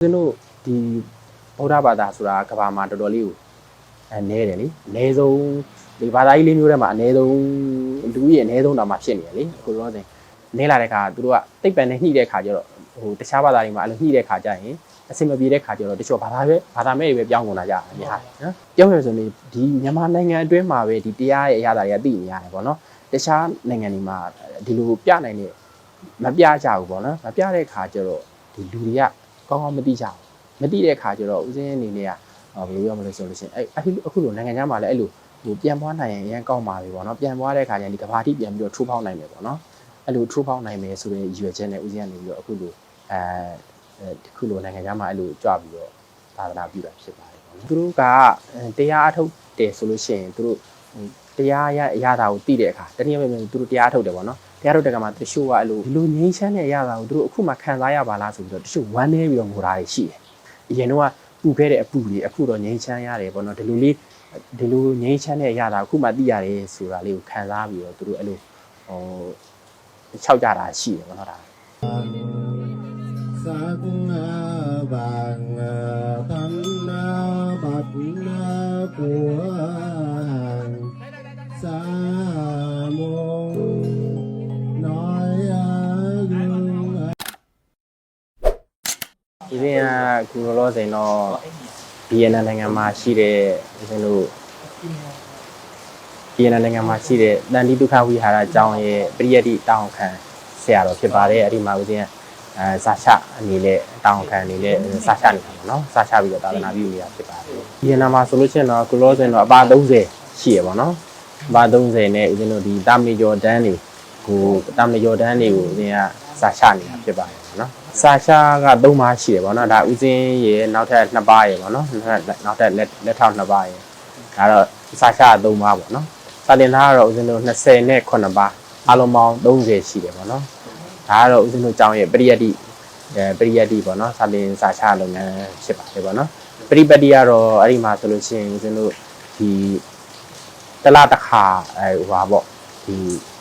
ဦးဇင်းတို့ဒီဗုဒ္ဓဘာသာဆိုတာကဘာမှာတော်တော်လေးကိုအဲနဲတယ်လေအနည်းဆုံးဒီဘာသာကြီးလေးမျိုးထဲမှာအနည်းဆုံးလူကြီးအနည်းဆုံးတောင်မှဖြစ်နေတယ်လေအခုတော့ဆိုနဲလာတဲ့ခါသူတို့ကတိတ်ပန်နဲ့ညှိတဲ့ခါကျတော့ဟိုတခြားဘာသာတွေမှာအဲ့လိုညှိတဲ့ခါကျရင်အဆင်မပြေတဲ့ခါကျတော့တချို့ဘာသာပဲဘာသာမဲ့တွေပဲပြောင်းကုန်လာကြတယ်အများကြီးနော်ပြောင်းရဆိုရင်ဒီမြန်မာနိုင်ငံအတွင်းမှာပဲဒီတရားရဲ့အရာတွေကသိနေရတယ်ပေါ့နော်တခြားနိုင်ငံတွေမှာဒီလိုပြနိုင်တဲ့မပြကြဘူးပေါ့နော်မပြတဲ့ခါကျတော့ဒီလူတွေက ကောင်းကောင်းမသိကြဘူးမတိတဲ့ခါကျတော့ဦးစင်းအနေနဲ့ကဟောဘယ်လိုပြောမလဲဆိုလို့ရှိရင်အဲ့အခုအခုလိုနိုင်ငံခြားမှာလည်းအဲ့လိုဟိုပြန်ပွားနိုင်ရင်အရင်ကောက်ပါပြီပေါ့နော်ပြန်ပွားတဲ့ခါကျရင်ဒီကဘာတိပြန်ပြီးတော့ထိုးပေါက်နိုင်မယ်ပေါ့နော်အဲ့လိုထိုးပေါက်နိုင်မယ်ဆိုတဲ့ရည်ရွယ်ချက်နဲ့ဦးစင်းကနေပြီးတော့အခုလိုအဲအဲဒီခုလိုနိုင်ငံခြားမှာအဲ့လိုကြွပြီးတော့သာသနာပြုတာဖြစ်ပါတယ်ပေါ့နော်သူတို့ကတရားအထုတ်တယ်ဆိုလို့ရှိရင်သူတို့ တရားရရတာကိုသိတဲ့အခါတနည်းအားဖြင့်သူတို့တရားထုတ်တယ်ပေါ့နော်တရားထုတ်တဲ့ကမှာတချို့ကအဲ့လိုဒီလိုငြိမ်းချမ်းတဲ့ရတာကိုသူတို့အခုမှခံစားရပါလားဆိုပြီးတော့တချို့ဝမ်းနေပြီးတော့ငိုတာတွေရှိတယ်အရင်တော့ပူခဲ့တဲ့အပူတွေအခုတော့ငြိမ်းချမ်းရတယ်ပေါ့နော်ဒီလိုလေးဒီလိုငြိမ်းချမ်းတဲ့ရတာအခုမှသိရတယ်ဆိုတာလေးကိုခံစားပြီးတော့သူတို့အဲ့လိုဟိုခြောက်ကြတာရှိတယ်ပေါ့နော်ဒါသာကုဏဘာ လောလောဆယ်တော့ဗီယက်နမ်နိုင်ငံမှာရှိတဲ့ဦးဇင်းတို့ဗီယက်နမ်နိုင်ငံမှာရှိတဲ့တန်တိဒုက္ခဝိဟာရအကြောင်းရဲ့ပရိယတ္တိတောင်းခံဆရာတော်ဖြစ်ပါတယ်အဲ့ဒီမှာဦးဇင်းကအဲစာချအနေနဲ့တောင်းခံအနေနဲ့စာချနေတာပေါ့နော်စာချပြီးတော့သာသနာပြုနေတာဖြစ်ပါတယ်ဗီယက်နမ်မှာဆိုလို့ရှိရင်တော့အခုလောလောဆယ်တော့အပါ30ရှိရပါတော့အပါ30နဲ့ဦးဇင်းတို့ဒီတာမီဂျော်ဒန်တွေ ကိုတာမီဂျော်ဒန်တွေကိုဦးဇင်းကစာချနေတာဖြစ်ပါတယ်ပေါ့နော်စာရှာက3ပါးရှိတယ်ဗောနော်ဒါဥစင်းရေနောက်ထပ်2ပါးရေဗောနော်နောက်ထပ်လက်လက်ထောက်2ပါးရေဒါတော့စာရှာ3ပါးဗောနော်စာတင်သားကတော့ဥစင်းတို့20နဲ့9ပါးအလုံးပေါင်း30ရှိတယ်ဗောနော်ဒါကတော့ဥစင်းတို့ကြောင်းရဲ့ပရိယတ္တိအဲပရိယတ္တိဗောနော်စာတင်စာရှာလုပ်ငန်းဖြစ်ပါတယ်ဗောနော်ပရိပတ်တိကတော့အဲ့ဒီမှာဆိုလို့ရှိရင်ဥစင်းတို့ဒီတလားတစ်ခါအဲဟိုပါဗောဒီ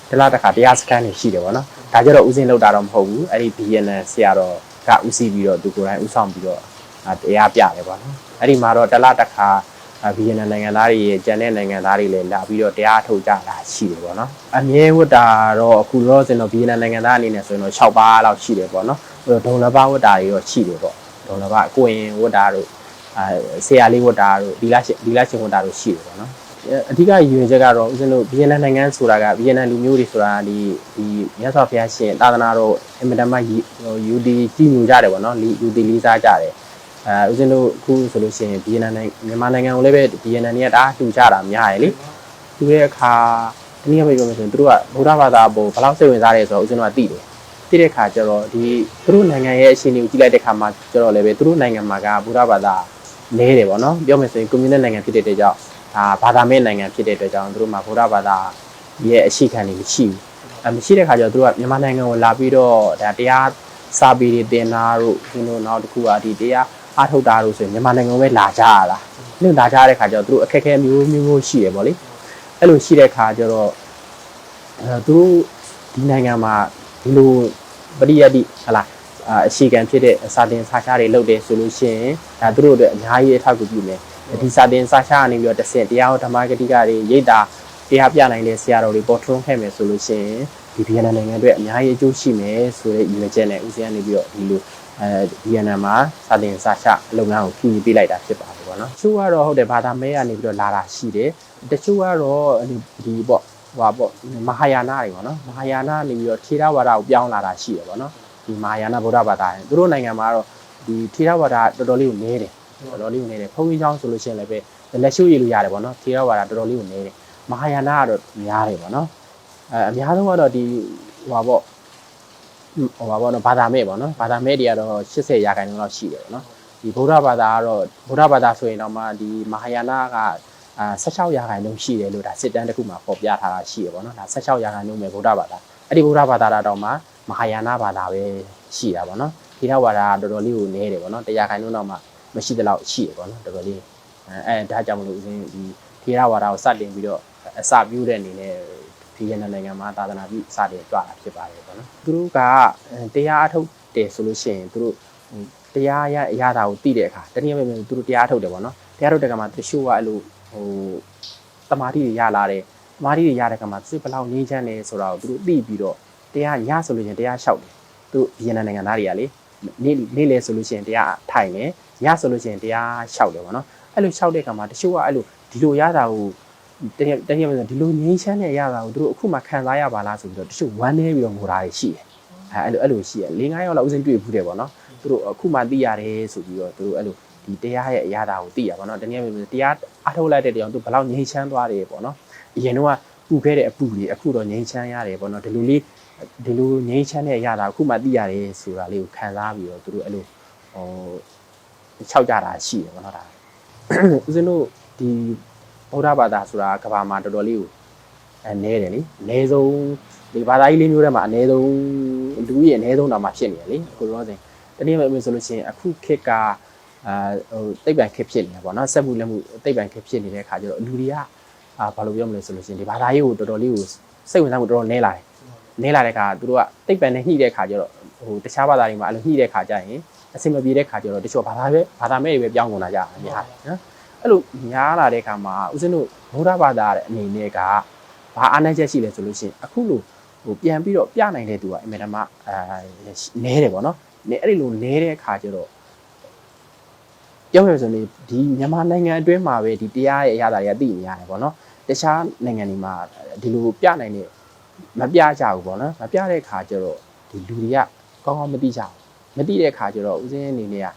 တလားတစ်ခါတရားစခန်းနေရှိတယ်ဗောနော်ဒါကြတော့ဥစဉ်လောက်တာတော့မဟုတ်ဘူးအဲ့ဒီ BNN ဆရာတော်ကဥစီပြီးတော့သူကိုယ်တိုင်ဥဆောင်ပြီးတော့အာတရားပြတယ်ပေါ့နော်အဲ့ဒီမှာတော့တစ်လတစ်ခါအာ BNN နိုင်ငံသားတွေရဲ့ကျန်တဲ့နိုင်ငံသားတွေလည်းလာပြီးတော့တရားထုတ်ကြတာရှိတယ်ပေါ့နော်အမြဲဝတ်တာတော့အခုတော့စင်တော့ BNN နိုင်ငံသားအနေနဲ့ဆိုရင်တော့6ပါးလောက်ရှိတယ်ပေါ့နော်အဲ့တော့ဒုံလဘဝတ်တာတွေတော့ရှိတယ်ပေါ့ဒုံလဘကိုရင်ဝတ်တာတို့အာဆရာလေးဝတ်တာတို့ဒီလားဒီလားရှင်ဝတ်တာတို့ရှိတယ်ပေါ့နော် အဓိကရည်ရွယ်ချက်ကတော့ဦးဇင်းတို့ဗီယက်နမ်နိုင်ငံဆိုတာကဗီယက်နမ်လူမျိုးတွေဆိုတာဒီဒီမြတ်စွာဘုရားရှင်သာသနာတော်အင်မတန်မှယူဒီကြည်ညိုကြတယ်ပေါ့နော်လီယူဒီလေးစားကြတယ်အဲဦးဇင်းတို့အခုဆိုလို့ရှိရင်ဗီယက်နမ်နိုင်ငံမြန်မာနိုင်ငံကိုလည်းပဲဗီယက်နမ်တွေကတအားတူကြတာများတယ်လေသူရဲ့အခါတနည်းအားဖြင့်ပြောမယ်ဆိုရင်သူတို့ကဗုဒ္ဓဘာသာပေါ်ဘယ်လောက်စိတ်ဝင်စားတယ်ဆိုတော့ဦးဇင်းတို့ကသိတယ်သိတဲ့အခါကျတော့ဒီသူတို့နိုင်ငံရဲ့အခြေအနေကိုကြည့်လိုက်တဲ့အခါမှာကျတော့လည်းပဲသူတို့နိုင်ငံမှာကဗုဒ္ဓဘာသာလဲတယ်ပေါ့နော်ပြောမယ်ဆိုရင်ကွန်မြူနစ်နိုင်ငံဖြစ်တဲ့အတွက်ကြောင့် ဒါဘာသာမဲ့နိုင်ငံဖြစ်တဲ့အတွက်ကြောင့်သူတို့မှာဗုဒ္ဓဘာသာရဲ့အရှိခံတွေမရှိဘူးအဲမရှိတဲ့ခါကျတော့သူတို့ကမြန်မာနိုင်ငံကိုလာပြီးတော့ဒါတရားစာပေတွေတင်တာတို့ဒီလိုနောက်တစ်ခုကဒီတရားအားထုတ်တာတို့ဆိုရင်မြန်မာနိုင်ငံကိုပဲလာကြရတာ။အဲ့လိုလာကြတဲ့ခါကျတော့သူတို့အခက်အခဲမျိုးမျိုးမျိုးရှိတယ်ဗောလေ။အဲ့လိုရှိတဲ့ခါကျတော့အဲသူတို့ဒီနိုင်ငံမှာဒီလိုပရိယတ်တိဟလာအာအရှိခံဖြစ်တဲ့စာတင်စာချတွေလုပ်တယ်ဆိုလို့ရှိရင်ဒါသူတို့အတွက်အများကြီးအထောက်အကူပြုမယ်။ ဒီစာတင်စာရှာကနေပြီးတော့တစ်ဆင့်တရားဟောဓမ္မဂတိကတွေရိတ်တာတရားပြနိုင်တဲ့ဆရာတော်တွေပေါ်ထွန်းခဲ့မယ်ဆိုလို့ရှိရင်ဒီဗီယက်နမ်နိုင်ငံအတွက်အများကြီးအကျိုးရှိမယ်ဆိုတဲ့ရည်ရွယ်ချက်နဲ့ဦးစီးကနေပြီးတော့ဒီလိုအဲဗီယက်နမ်မှာစာတင်စာရှာလုပ်ငန်းကိုခီးပြလိုက်တာဖြစ်ပါတယ်ပေါ့နော်တချို့ကတော့ဟုတ်တယ်ဘာသာမဲကနေပြီးတော့လာတာရှိတယ်တချို့ကတော့ဒီပေါ့ဟွာပေါ့မဟာယာနတွေပေါ့နော်မဟာယာနနေပြီးတော့ထေရဝါဒကိုပြောင်းလာတာရှိတယ်ပေါ့နော်ဒီမဟာယာနဗုဒ္ဓဘာသာသူတို့နိုင်ငံမှာတော့ဒီထေရဝါဒတော်တော်လေးကိုနည်းတယ် တော်တော်လေးကိုနေတယ်ဖုန်းကြီးချောင်းဆိုလို့ရှိရင်လည်းပဲလက်ရှုပ်ရည်လို့ရတယ်ပေါ့နော်ထေရဝါဒတော်တော်လေးကိုနေတယ်မဟာယာနကတော့များတယ်ပေါ့နော်အဲအများဆုံးကတော့ဒီဟိုပါပေါ့ဟိုပါပေါ့နော်ဘာသာမဲ့ပေါ့နော်ဘာသာမဲ့တွေကတော့80ရာခိုင်နှုန်းလောက်ရှိတယ်ပေါ့နော်ဒီဗုဒ္ဓဘာသာကတော့ဗုဒ္ဓဘာသာဆိုရင်တော့မှဒီမဟာယာနကအာ16ရာခိုင်နှုန်းရှိတယ်လို့ဒါစစ်တမ်းတစ်ခုမှာဖော်ပြထားတာရှိတယ်ပေါ့နော်ဒါ16ရာခိုင်နှုန်းပဲဗုဒ္ဓဘာသာအဲ့ဒီဗုဒ္ဓဘာသာတော့မှမဟာယာနဘာသာပဲရှိတာပေါ့နော်ထေရဝါဒကတော်တော်လေးကိုနေတယ်ပေါ့နော်တရားခိုင်နှုန်းတော့မှ မရှိတဲ့လောက်ရှိတယ်ပေါ့နော်တော်တော်လေးအဲအဲဒါကြောင့်မလို့ဦးဇင်းဒီထေရဝါဒကိုစတင်ပြီးတော့အစပြုတဲ့အနေနဲ့ဒီရန်နိုင်ငံမှာသာသနာပြုစတင်ကြွတာဖြစ်ပါတယ်ပေါ့နော်သူတို့ကတရားအထုတ်တယ်ဆိုလို့ရှိရင်သူတို့တရားရအရာတာကိုသိတဲ့အခါတနည်းအားဖြင့်သူတို့တရားထုတ်တယ်ပေါ့နော်တရားထုတ်တဲ့ကမှာတချို့ကအဲ့လိုဟိုတမာတိတွေရလာတယ်တမာတိတွေရတဲ့ကမှာသူဘယ်လောက်ငြိမ်းချမ်းတယ်ဆိုတာကိုသူတို့သိပြီးတော့တရားညဆိုလို့ချင်းတရားလျှောက်တယ်သူတို့ဗီယက်နမ်နိုင်ငံသားတွေကလေနေ့နေ့လဲဆိုလို့ချင်းတရားထိုင်တယ် ညဆိုလို့ချင်းတရားလျှောက်တယ်ပေါ့နော်အဲ့လိုလျှောက်တဲ့ကမှာတချို့ကအဲ့လိုဒီလိုရတာကိုတနည်းတနည်းအားဖြင့်ဒီလိုငြိမ်းချမ်းတဲ့ရတာကိုသူတို့အခုမှခံစားရပါလားဆိုပြီးတော့တချို့ဝမ်းနေပြီးတော့ငိုတာတွေရှိတယ်အဲအဲ့လိုအဲ့လိုရှိတယ်၄၅ယောက်လောက်ဥစဉ်တွေ့ဘူးတယ်ပေါ့နော်သူတို့အခုမှသိရတယ်ဆိုပြီးတော့သူတို့အဲ့လိုဒီတရားရဲ့အရာတာကိုသိရပါတော့တနည်းအားဖြင့်တရားအထုတ်လိုက်တဲ့တရားသူဘယ်လောက်ငြိမ်းချမ်းသွားတယ်ပေါ့နော်အရင်တော့ပူခဲ့တဲ့အပူတွေအခုတော့ငြိမ်းချမ်းရတယ်ပေါ့နော်ဒီလိုလေးဒီလိုငြိမ်းချမ်းတဲ့အရာတာအခုမှသိရတယ်ဆိုတာလေးကိုခံစားပြီးတော့သူတို့အဲ့လိုဟို ခြောက်ကြတာရှိတယ်ပေါ့နော်ဒါဦးဇင်းတို့ဒီဗုဒ္ဓဘာသာဆိုတာကဘာမှာတော်တော်လေးကိုအဲနဲတယ်လေအနည်းဆုံးဒီဘာသာကြီးလေးမျိုးထဲမှာအနည်းဆုံးလူကြီးအနည်းဆုံးတော့မှဖြစ်နေတယ်လေအခုတော့ဆိုရင်တနည်းအားဖြင့်ဆိုလို့ရှိရင်အခုခေတ်ကအာဟိုတိတ်ပံခေတ်ဖြစ်နေတာပေါ့နော်စက်မှုလက်မှုတိတ်ပံခေတ်ဖြစ်နေတဲ့အခါကျတော့လူတွေကအာဘာလို့ပြောမလဲဆိုလို့ရှိရင်ဒီဘာသာရေးကိုတော်တော်လေးကိုစိတ်ဝင်စားမှုတော်တော်နည်းလာတယ်နည်းလာတဲ့အခါသူတို့ကတိတ်ပံနဲ့ညှိတဲ့အခါကျတော့ဟိုတခြားဘာသာတွေမှာအဲ့လိုညှိတဲ့အခါကျရင် အဆင်မပြေတဲ့အခါကျတော့တချို့ဘာသာပဲဘာသာမဲ့တွေပဲပြောင်းကုန်လာကြတာများတယ်နော်အဲ့လိုများလာတဲ့အခါမှာဦးဇင်းတို့ဗုဒ္ဓဘာသာရဲ့အနေနဲ့ကဘာအားနည်းချက်ရှိလဲဆိုလို့ရှိရင်အခုလိုဟိုပြန်ပြီးတော့ပြနိုင်တဲ့သူကအင်မတန်မှအာနည်းတယ်ပေါ့နော်နေအဲ့ဒီလိုနေတဲ့အခါကျတော့ပြောရဆိုရင်ဒီမြန်မာနိုင်ငံအတွင်းမှာပဲဒီတရားရဲ့အရာတွေကသိနေရတယ်ပေါ့နော်တခြားနိုင်ငံတွေမှာဒီလိုပြနိုင်တဲ့မပြကြဘူးပေါ့နော်မပြတဲ့အခါကျတော့ဒီလူတွေကကောင်းကောင်းမသိကြဘူး မသိတဲ့အခါကျတော့ဦးစင်းအနေနဲ့က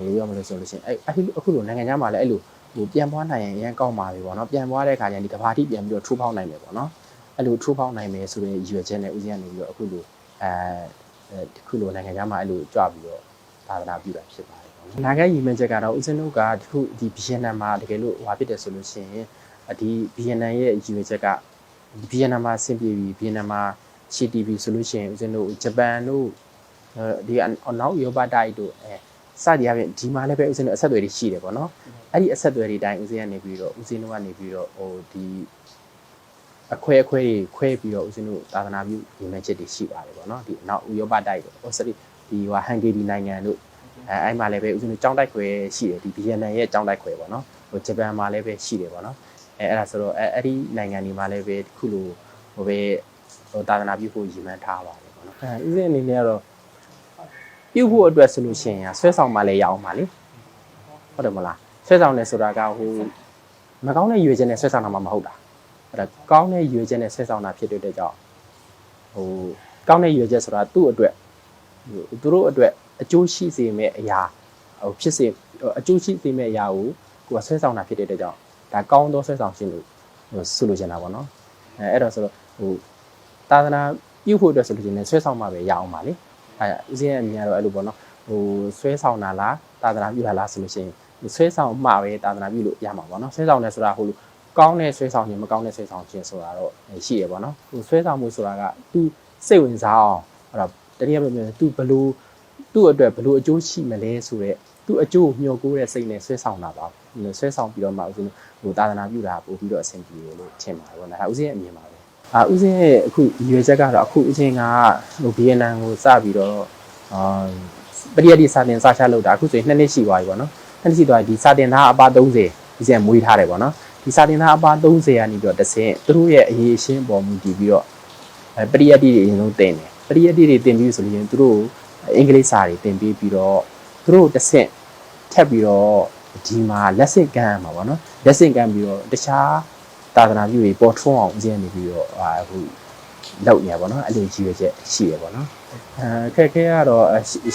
ဘယ်လိုပြောမလဲဆိုလို့ရှိရင်အဲ့အခုလိုနိုင်ငံခြားမှာလည်းအဲ့လိုဟိုပြန်ပွားနိုင်ရင်အရင်ကောင်းပါပြီပေါ့နော်ပြန်ပွားတဲ့အခါကျရင်ဒီကဘာတိပြန်ပြီးတော့ထူဖောက်နိုင်မယ်ပေါ့နော်အဲ့လိုထူဖောက်နိုင်မယ်ဆိုတဲ့ရည်ရွယ်ချက်နဲ့ဦးစင်းကနေပြီးတော့အခုလိုအဲအဲဒီခုလိုနိုင်ငံခြားမှာအဲ့လိုကြွပြီးတော့သာသနာပြုတာဖြစ်ပါတယ်ပေါ့နော်။နာဂတ်ရည်မှန်းချက်ကတော့ဦးစင်းတို့ကဒီခုဒီဗီယက်နမ်မှာတကယ်လို့ဟွာဖြစ်တယ်ဆိုလို့ရှိရင်ဒီဗီယက်နမ်ရဲ့ရည်ရွယ်ချက်ကဗီယက်နမ်မှာဆင်ပြေပြီးဗီယက်နမ်မှာရှီတီဗီဆိုလို့ရှိရင်ဦးစင်းတို့ဂျပန်တို့ ဒီအနောက်ယောဘတိုက်တို့အဲစသည်အပြင်ဒီမှာလည်းပဲဦးစင်းတို့အဆက်အသွယ်တွေရှိတယ်ပေါ့နော်။အဲ့ဒီအဆက်အသွယ်တွေတိုင်းဦးစင်းကနေပြီးတော့ဦးစင်းတို့ကနေပြီးတော့ဟိုဒီအခွဲအခွဲတွေခွဲပြီးတော့ဦးဇင်းတို့သာသနာပြုညီမချက်တွေရှိပါတယ်ပေါ့နော်ဒီအနောက်ဥရောပတိုက်ပေါ့ဟိုစရီဒီဟိုဟန်ဂေရီနိုင်ငံတို့အဲအဲ့မှာလည်းပဲဦးဇင်းတို့ကြောင်းတိုက်ခွဲရှိတယ်ဒီဗီယက်နမ်ရဲ့ကြောင်းတိုက်ခွဲပေါ့နော်ဟိုဂျပန်မှာလည်းပဲရှိတယ်ပေါ့နော်အဲအဲ့ဒါဆိုတော့အဲအဲ့ဒီနိုင်ငံတွေမှာလည်းပဲဒီခုလိုဟိုပဲဟိုသာသနာပြုဖို့ရည်မှန်းထားပါတယ်ပေါ့နော်အဲဦးဇင်းအနေနဲ့ကတော့ ပြုဖို့အတွက်ဆိုလို့ရှိရင်ဆွဲဆောင်မှလည်းရအောင်ပါလေဟုတ်တယ်မလားဆွဲဆောင်တယ်ဆိုတာကဟိုမကောင်းတဲ့ရွေချက်နဲ့ဆွဲဆောင်တာမှမဟုတ်တာအဲ့ဒါကောင်းတဲ့ရွေချက်နဲ့ဆက်ဆောင်တာဖြစ်တဲ့အတွက်ကြောင့်ဟိုကောင်းတဲ့ရွေချက်ဆိုတာသူ့အတွက်ဟိုသူတို့အတွက်အကျိုးရှိစေမယ့်အရာဟိုဖြစ်စေအကျိုးရှိစေမယ့်အရာကိုကိုယ်ကဆွဲဆောင်တာဖြစ်တဲ့အတွက်ကြောင့်ဒါကောင်းသောဆွဲဆောင်ခြင်းလို့ဟိုဆိုလိုချင်တာပေါ့နော်အဲအဲ့တော့ဆိုတော့ဟိုသာသနာပြုဖို့အတွက်ဆိုလို့ရှိရင်ဆွဲဆောင်မှပဲရအောင်ပါလေ အဲဦးစင်းရဲ့အမြင်ကတော့အဲ့လိုပေါ့နော်ဟိုဆွဲဆောင်တာလားတာသနာပြုတာလားဆိုလို့ရှိရင်ဆွဲဆောင်မှပဲတာသနာပြုလို့ရမှာပေါ့နော်ဆွဲဆောင်တယ်ဆိုတာဟိုလိုကောင်းတဲ့ဆွဲဆောင်ခြင်းမကောင်းတဲ့ဆွဲဆောင်ခြင်းဆိုတာတော့ရှိရပေါ့နော်ဟိုဆွဲဆောင်မှုဆိုတာက तू စိတ်ဝင်စားအောင်အဲ့တော့တတိယပြောပြော तू ဘလို့သူ့အတွက်ဘလို့အကျိုးရှိမလဲဆိုတော့သူ့အကျိုးမျှော်ကိုးတဲ့စိတ်နဲ့ဆွဲဆောင်တာပါဆွဲဆောင်ပြီးတော့မှဦးဇင်းဟိုတာသနာပြုတာပို့ပြီးတော့အဆင်ပြေလို့ထင်ပါတယ်ပေါ့နော်ဒါဦးဇင်းရဲ့အမြင်ပါ အာဦးဇင်းရဲ့အခုရွေချက်ကတော့အခုဦးဇင်းကဟိုဗီယက်နမ်ကိုစပြီးတော့အာပရိယတ်ဒီစာတင်စာချလုပ်တာအခုဆိုရင်နှစ်နှစ်ရှိသွားပြီဗောနော်။နှစ်နှစ်ရှိသွားပြီဒီစာတင်သားအပါ30ဦးဇင်းမွေးထားတယ်ဗောနော်။ဒီစာတင်သားအပါ30ရာနေပြီးတော့တစ်ဆင့်သူတို့ရဲ့အရေးအရှင်းပေါ်မူတည်ပြီးတော့အဲပရိယတ်တိတွေအရင်ဆုံးတင်တယ်ပရိယတ်တိတွေတင်ပြီးဆိုရင်သူတို့အင်္ဂလိပ်စာတွေတင်ပြီးပြီးတော့သူတို့တစ်ဆင့်ထပ်ပြီးတော့ဒီမှာလက်ဆင့်ကမ်းမှာပေါ့နော်လက်ဆင့်ကမ်းပြီးတော့တခြား သာသနာပြုတွေပေါ်ထွန်းအောင်ဦးဇင်းနေပြီးတော့အာဟိုလောက်နေရပါတော့အဲ့လိုကြီးရွယ်ချက်ရှိရပါတော့အဲခက်ခဲကတော့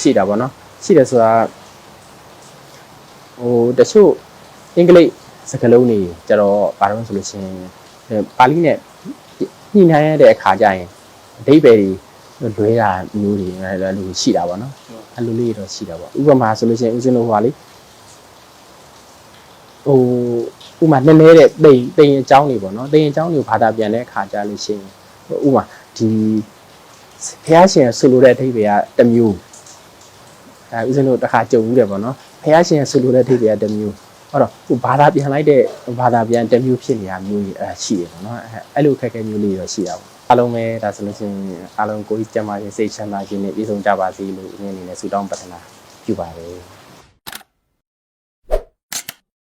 ရှိတာပေါ့နော်ရှိတယ်ဆိုတာဟိုတချို့အင်္ဂလိပ်စကားလုံးတွေကြတော့ဘာလို့ဆိုလို့ရှိရင်ပါဠိနဲ့ညှိနှိုင်းရတဲ့အခါကျရင်အဓိပ္ပာယ်တွေလွဲတာမျိုးတွေအဲ့လိုရှိတာပေါ့နော်အဲ့လိုလေးတော့ရှိတာပေါ့ဥပမာဆိုလို့ရှိရင်ဦးဇင်းတို့ဟိုပါလေဟို ဥပမာနည်းနည်းတဲ့တိမ်တိမ်အကြောင်းတွေပေါ့နော်တိမ်အကြောင်းတွေကိုဘာသာပြန်တဲ့အခါကျလို့ရှိရင်ဥပမာဒီဘုရားရှင်ဆိုလိုတဲ့အဓိပ္ပာယ်ကတစ်မျိုးအဲဦးဇင်းတို့တစ်ခါကြုံဘူးတယ်ပေါ့နော်ဘုရားရှင်ဆိုလိုတဲ့အဓိပ္ပာယ်ကတစ်မျိုးဟုတ်တော့ဟိုဘာသာပြန်လိုက်တဲ့ဘာသာပြန်တစ်မျိုးဖြစ်နေတာမျိုးကြီးအဲရှိတယ်ပေါ့နော်အဲအဲ့လိုခက်ခဲမျိုးလေးတော့ရှိတာပေါ့အားလုံးပဲဒါဆိုလို့ရှိရင်အားလုံးကိုယ်ကြီးကျန်းမာခြင်းစိတ်ချမ်းသာခြင်းနဲ့ပြည့်စုံကြပါစေလို့အင်းအနေနဲ့ဆုတောင်းပတနာပြပြုပါတယ်